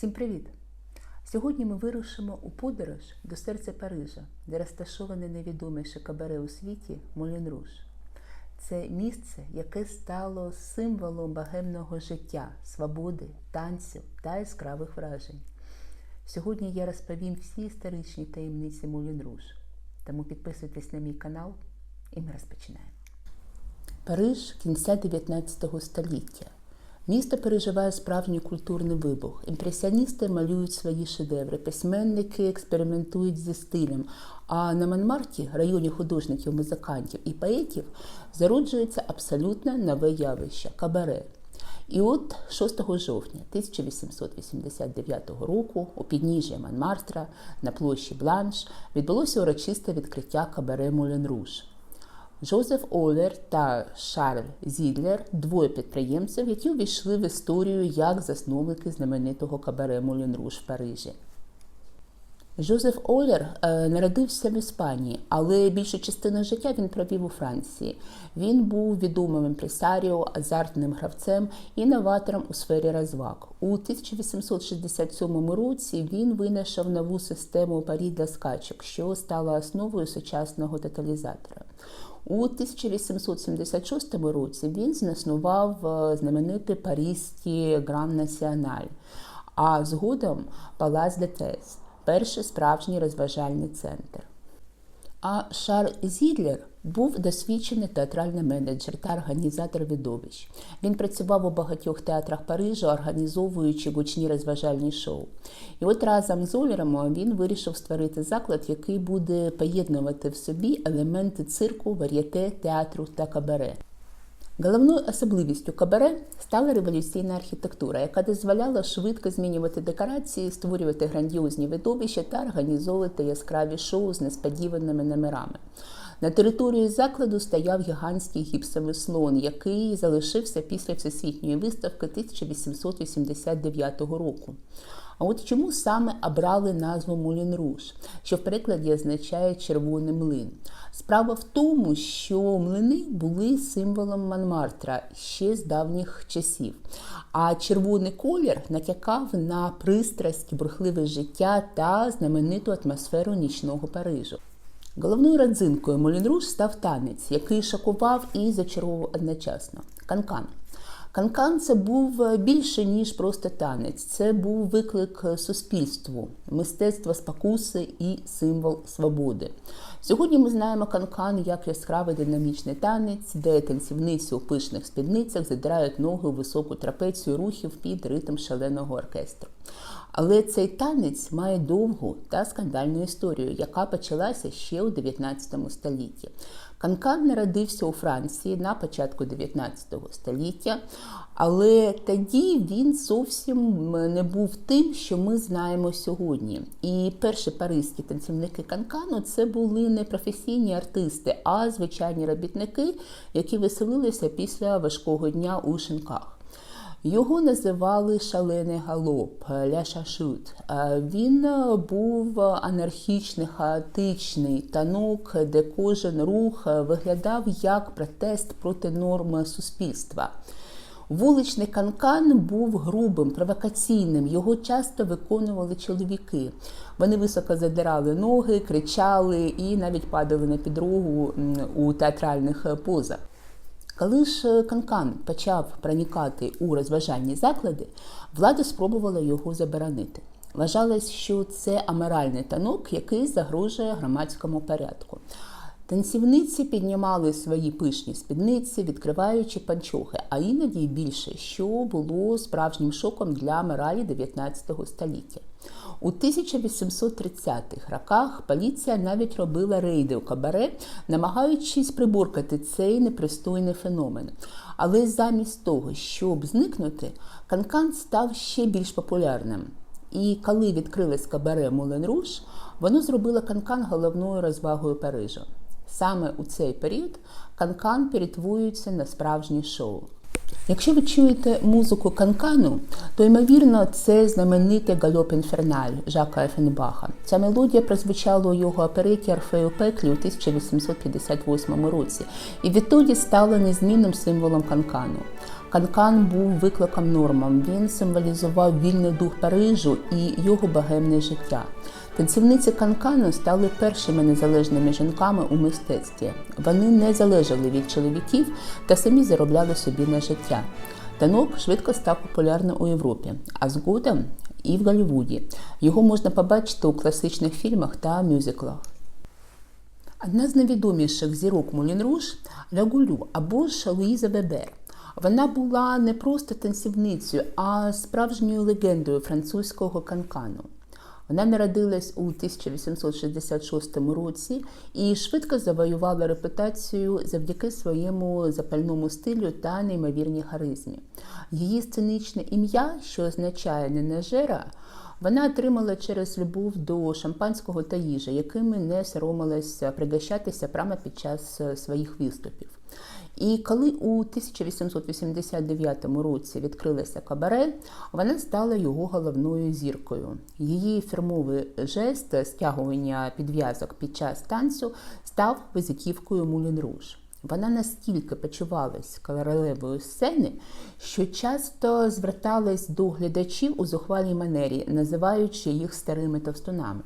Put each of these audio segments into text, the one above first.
Всім привіт! Сьогодні ми вирушимо у подорож до серця Парижа, де розташоване найвідоміше кабаре у світі Молін Руж. Це місце, яке стало символом богемного життя, свободи, танців та яскравих вражень. Сьогодні я розповім всі історичні таємниці Молін Руж. Тому підписуйтесь на мій канал і ми розпочинаємо. Париж кінця 19 століття. Місто переживає справжній культурний вибух. Імпресіоністи малюють свої шедеври, письменники експериментують зі стилем. А на Монмарті, районі художників, музикантів і поетів, зароджується абсолютно нове явище кабаре. І от 6 жовтня 1889 року у підніжжя Монмартра на площі Бланш відбулося урочисте відкриття кабаре Молен Руж. Жозеф Олер та Шарль Зідлер двоє підприємців, які увійшли в історію як засновники знаменитого кабаре Молін Руж в Парижі. Жозеф Олер е, народився в Іспанії, але більшу частину життя він провів у Франції. Він був відомим імпресаріо, азартним гравцем і новатором у сфері розваг. У 1867 році він винайшов нову систему парі для скачок, що стала основою сучасного тоталізатора. У 1876 році він заснував е, знаменитий паризький Гран Національ, а згодом Палац де Тес, перший справжній розважальний центр. А Шарль Зідлер був досвідчений театральний менеджер та організатор видовищ. Він працював у багатьох театрах Парижа, організовуючи гучні розважальні шоу. І от разом з Олером він вирішив створити заклад, який буде поєднувати в собі елементи цирку, вар'єте, театру та кабаре. Головною особливістю кабаре стала революційна архітектура, яка дозволяла швидко змінювати декорації, створювати грандіозні видовища та організовувати яскраві шоу з несподіваними номерами. На території закладу стояв гігантський гіпсовий слон, який залишився після всесвітньої виставки 1889 року. А от чому саме обрали назву Мулін Руж, що в перекладі означає червоний млин? Справа в тому, що млини були символом Монмартра ще з давніх часів. А червоний колір натякав на пристрасть, бурхливе життя та знамениту атмосферу нічного Парижу. Головною родзинкою Молін Руж став танець, який шокував і зачаровував одночасно канкан. Канкан це був більше ніж просто танець. Це був виклик суспільству, мистецтво спокуси і символ свободи. Сьогодні ми знаємо канкан як яскравий динамічний танець, де танцівниці у пишних спідницях задирають ноги у високу трапецію рухів під ритм шаленого оркестру. Але цей танець має довгу та скандальну історію, яка почалася ще у 19 столітті. Канкан народився у Франції на початку 19 століття, але тоді він зовсім не був тим, що ми знаємо сьогодні. І перші паризькі танцівники канкану це були не професійні артисти, а звичайні робітники, які веселилися після важкого дня у шинках. Його називали шалений галоп ля шашут. Він був анархічний, хаотичний танок, де кожен рух виглядав як протест проти норм суспільства. Вуличний канкан був грубим, провокаційним. Його часто виконували чоловіки. Вони високо задирали ноги, кричали і навіть падали на підлогу у театральних позах. Коли ж Канкан почав проникати у розважальні заклади, влада спробувала його заборонити. Вважалось, що це аморальний танок, який загрожує громадському порядку. Танцівниці піднімали свої пишні спідниці, відкриваючи панчохи, а іноді більше, що було справжнім шоком для моралі 19 століття. У 1830-х роках поліція навіть робила рейди у кабаре, намагаючись приборкати цей непристойний феномен. Але замість того, щоб зникнути, канкан став ще більш популярним. І коли відкрилось кабаре Мулен Руш, воно зробило канкан головною розвагою Парижа. Саме у цей період канкан перетворюється на справжнє шоу. Якщо ви чуєте музику канкану, то ймовірно це знаменитий гальоп інферналь Жака Ефенбаха. Ця мелодія прозвучала у його опереті «Орфею пеклі у 1858 році і відтоді стала незмінним символом канкану. Канкан був викликом нормам. Він символізував вільний дух Парижу і його богемне життя. Танцівниці канкану стали першими незалежними жінками у мистецтві. Вони не залежали від чоловіків та самі заробляли собі на життя. Танок швидко став популярним у Європі, а згодом і в Голлівуді. Його можна побачити у класичних фільмах та мюзиклах. Одна з найвідоміших зірок Мулін Руш Лягулю або ж Луїза Вебер. Вона була не просто танцівницею, а справжньою легендою французького канкану. Вона народилась у 1866 році і швидко завоювала репутацію завдяки своєму запальному стилю та неймовірній харизмі. Її сценичне ім'я, що означає ненажера, вона отримала через любов до шампанського та їжі, якими не соромилася пригощатися прямо під час своїх виступів. І коли у 1889 році відкрилася кабаре, вона стала його головною зіркою. Її фірмовий жест стягування підв'язок під час танцю став визиківкою Мулін Руж. Вона настільки почувалась королевою сцени, що часто зверталась до глядачів у зухвалій манері, називаючи їх старими товстунами.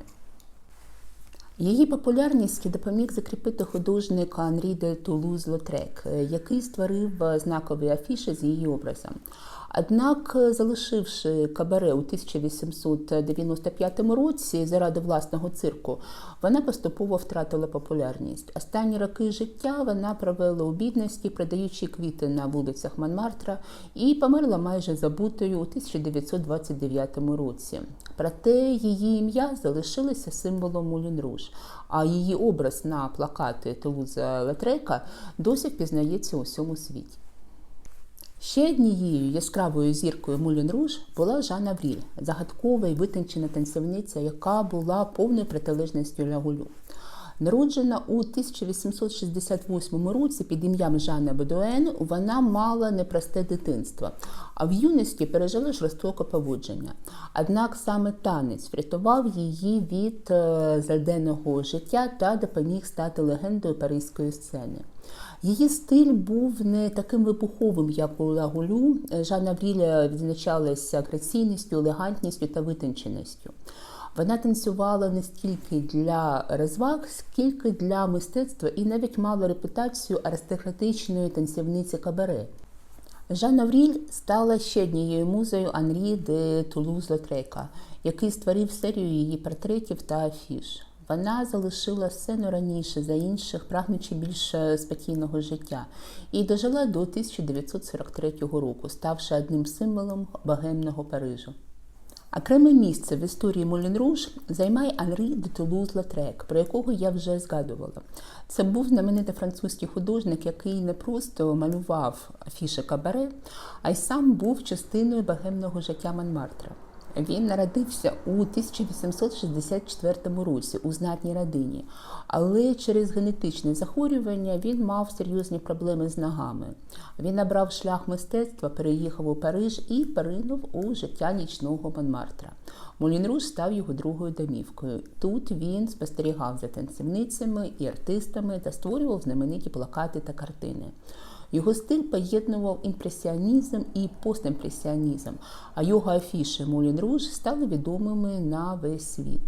Її популярність допоміг закріпити художник Анрі де Тулуз Лотрек, який створив знакові афіші з її образом. Однак, залишивши кабаре у 1895 році заради власного цирку, вона поступово втратила популярність. Останні роки життя вона провела у бідності, продаючи квіти на вулицях Монмартра, і померла майже забутою у 1929 році. Проте її ім'я залишилося символом Мулін Руж, а її образ на плакати Тулуза Латрека досі впізнається у всьому світі. Ще однією яскравою зіркою Мулін Руж була Жанна Вріль, загадкова і витончена танцівниця, яка була повною протилежністю Лягулю. Народжена у 1868 році під ім'ям Жанна Бедуен, вона мала непросте дитинство, а в юності пережила жорстоке поводження. Однак саме танець врятував її від зальденого життя та допоміг стати легендою паризької сцени. Її стиль був не таким вибуховим, як у Лагулю. Жанна Вріля відзначалася граційністю, елегантністю та витонченістю. Вона танцювала не стільки для розваг, скільки для мистецтва і навіть мала репутацію аристократичної танцівниці кабаре. Жанна Вріль стала ще однією музею Анрі де Тулуз Лотрека, який створив серію її портретів та афіш. Вона залишила сцену раніше за інших, прагнучи більш спокійного життя, і дожила до 1943 року, ставши одним символом богемного Парижу. Окреме місце в історії Молін Руж займає Анрі де Тулуз Латрек, про якого я вже згадувала. Це був знаменитий французький художник, який не просто малював афіши кабаре, а й сам був частиною богемного життя Монмартра. Він народився у 1864 році у знатній родині, але через генетичне захворювання він мав серйозні проблеми з ногами. Він набрав шлях мистецтва, переїхав у Париж і перейнув у життя нічного Монмартра. Молін Руж став його другою домівкою. Тут він спостерігав за танцівницями і артистами та створював знамениті плакати та картини. Його стиль поєднував імпресіонізм і постімпресіонізм, а його афіші Молін Руж стали відомими на весь світ.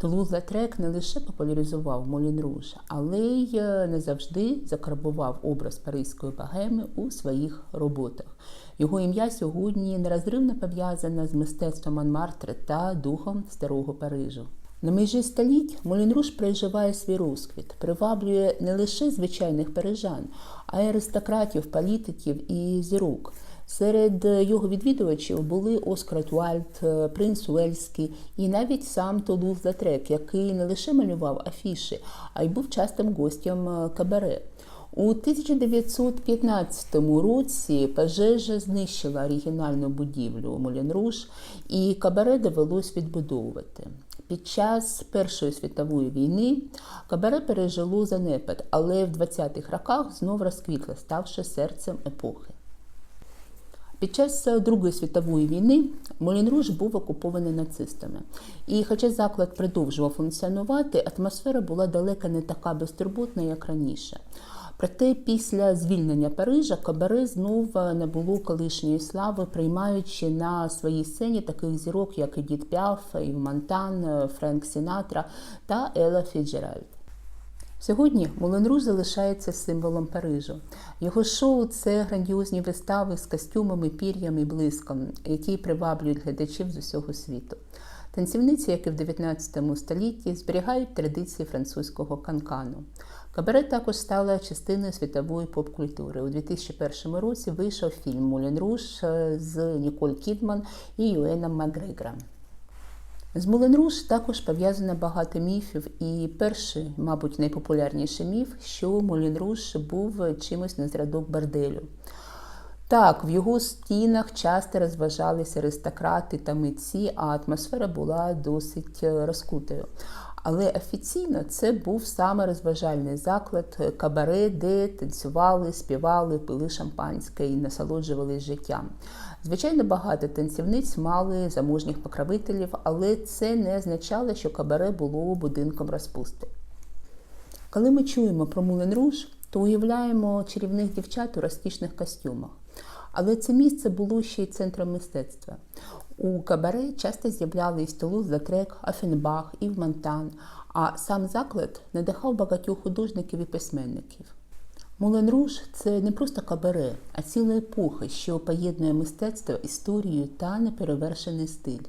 Тулуз Латрек не лише популяризував Молін Руж, але й не завжди закарбував образ паризької богеми у своїх роботах. Його ім'я сьогодні нерозривно пов'язане з мистецтвом Монмартра та духом старого Парижу. На межі століть Молін Руж переживає свій розквіт, приваблює не лише звичайних парижан, а й аристократів, політиків і зірок. Серед його відвідувачів були Оскар Туальт, принц Уельський і навіть сам Тулуз Латрек, який не лише малював афіші, а й був частим гостем кабаре. У 1915 році пожежа знищила оригінальну будівлю Молін Руж, і кабаре довелось відбудовувати. Під час Першої світової війни кабаре пережило занепад, але в 20-х роках знов розквітло, ставши серцем епохи. Під час Другої світової війни Молін Руж був окупований нацистами. І, хоча заклад продовжував функціонувати, атмосфера була далеко не така безтурботна, як раніше. Проте після звільнення Парижа Кабаре знов набуло колишньої слави, приймаючи на своїй сцені таких зірок, як Едіт Піаф, Ів Монтан, Френк Сінатра та Елла Фіджеральд. Сьогодні Мулен Руж залишається символом Парижу. Його шоу це грандіозні вистави з костюмами, пір'ям і блиском, які приваблюють глядачів з усього світу. Танцівниці, як і в 19 столітті, зберігають традиції французького канкану. Кабаре також стала частиною світової поп-культури. У 2001 році вийшов фільм Мулен Руж з Ніколь Кідман і Юеном Макгрегором. З Мулен Руж також пов'язано багато міфів, і перший, мабуть, найпопулярніший міф, що Мулен Руж був чимось на зразок борделю. Так, в його стінах часто розважалися аристократи та митці, а атмосфера була досить розкутою. Але офіційно це був саме розважальний заклад кабаре, де танцювали, співали, пили шампанське і насолоджувалися життям. Звичайно, багато танцівниць мали заможніх покровителів, але це не означало, що кабаре було будинком розпусти. Коли ми чуємо про Мулен Руж, то уявляємо чарівних дівчат у розкішних костюмах. Але це місце було ще й центром мистецтва. У кабаре часто з'являлись Тулуз Латрек, Афенбах, Ів Монтан, а сам заклад надихав багатьох художників і письменників. Мулен Руж це не просто кабаре, а ціла епоха, що поєднує мистецтво, історію та неперевершений стиль.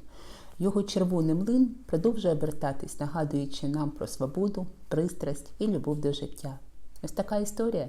Його червоний млин продовжує обертатись, нагадуючи нам про свободу, пристрасть і любов до життя. Ось така історія.